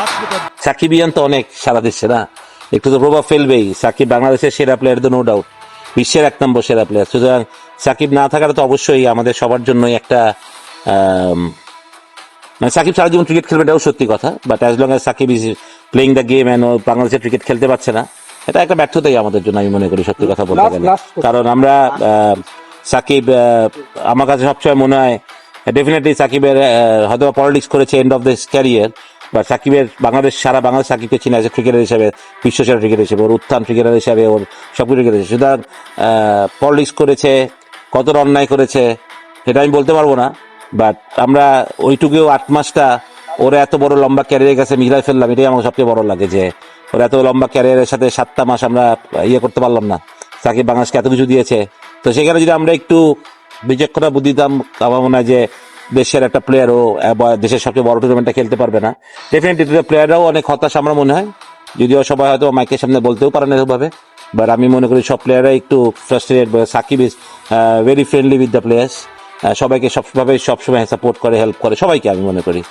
a সাকিবিয়ান তো অনেক সারা দিচ্ছে না। একটু তো প্রভাব ফেলবেই। সাকিব বাংলাদেশের সেরা প্লেয়ার তো নো ডাউট বিশ্বের এক নম্বর সেরা প্লেয়ার সুতরাং সাকিব না থাকাটা তো অবশ্যই আমাদের সবার জন্যই একটা মানে সাকিব সারা জীবন ক্রিকেট খেলবে এটাও সত্যি কথা। But as long as Shakib is playing the game and বাংলাদেশের ক্রিকেট খেলতে পারছে না এটা একটা ব্যর্থতাই আমাদের জন্য আমি মনে করি সত্যি কথা বলতে গেলে। কারণ আমরা আহ, সাকিব আমার কাছে সবসময় মনে হয় ডেফিনেটলি সাকিবের হয়তো পলিটিক্স করেছে এন্ড অফ দিস ক্যারিয়ার বা সাকিবের বাংলাদেশ, সারা বাংলাদেশ সাকিবকে চিনে আছে ক্রিকেটার হিসেবে, বিশ্ব সেরা ক্রিকেটার হিসেবে, ওর উত্থান ক্রিকেটার হিসেবে, ওর সব ক্রিকেটার হিসেবে। সুতরাং পলিটিক্স করেছে, কত অন্যায় করেছে, সেটা আমি বলতে পারব না বাট আমরা ওইটুকুও আট মাসটা ওরা এত বড় লম্বা ক্যারিয়ারের কাছে মিলাই ফেললাম, এটাই আমার সবচেয়ে বড় লাগে যে, ওর এত লম্বা ক্যারিয়ারের সাথে সাতটা মাস আমরা ইয়ে করতে পারলাম না। সাকিব বাংলাদেশকে এত কিছু দিয়েছে। তো সেখানে যদি আমরা একটু বিচক্ষণা বুদ্ধি দিতাম, আমার মনে হয় যে দেশের একটা প্লেয়ারও দেশের সবচেয়ে বড় টুর্নামেন্টটা খেলতে পারবে না। ডেফিনেটলি প্লেয়াররাও অনেক হতাশ আমার মনে হয়। যদিও সবাই হয়তো মাইকের সামনে বলতেও পারে না এভাবে বাট আমি মনে করি সব প্লেয়াররা একটু frustrated Shakib is very friendly with the players সবাইকে সবভাবে সবসময় সাপোর্ট করে হেল্প করে, সবাইকে আমি মনে করি।